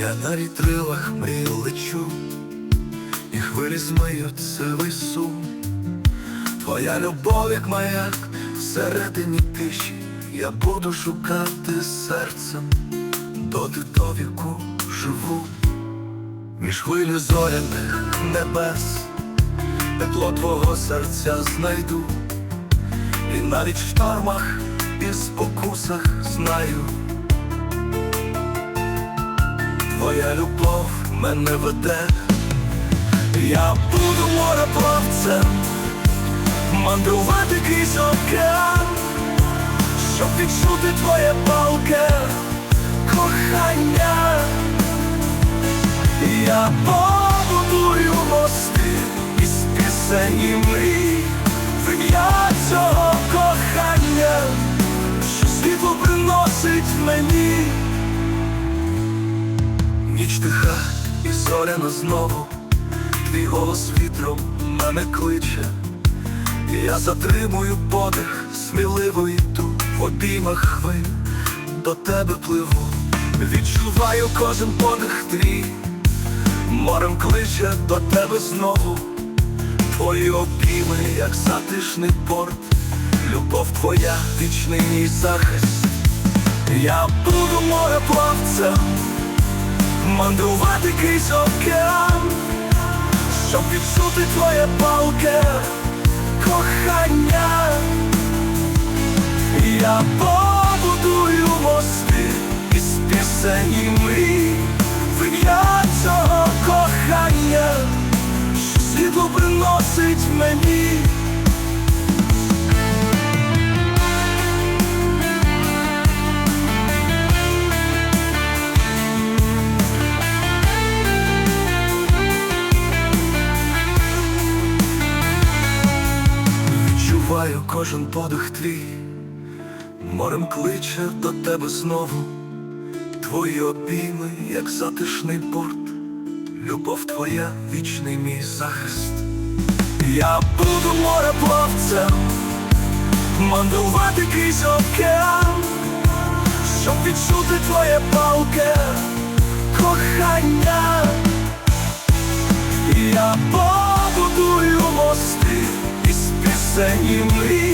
Я на вітрилах мрію лечу, і хвилі змиються вису. Твоя любов, як маяк, всередині тиші, я буду шукати серцем, доти до віку живу, між хвилю зоряних небес, тепло твого серця знайду, і навіть в штормах і спокусах знаю. Твоя любов мене веде, я буду мореплавцем, мандрувати крізь океан, щоб відчути твоє палке кохання. Я побудую мости із пісень і мрій, в ім'я цього і зоряна знову, твій голос вітром мене кличе, я затримую подих, сміливо йду в обіймах хвиль, до тебе пливу, відчуваю кожен подих твій, морем кличе до тебе знову, твої обійми, як затишний порт, любов твоя, вічний мій захист. Я буду мореплавцем мандрувати крізь океан, щоб відчути твоє палке кохання. Я побудую мости із пісень і мрій, в ім'я цього кохання, що світло приносить мені. Відчуваю кожен подих твій, морем кличе до тебе знову, твої обійми, як затишний порт, любов твоя, вічний мій захист. Я буду мореплавцем, мандрувати крізь океан, щоб відчути твоє палке кохання. Пісень і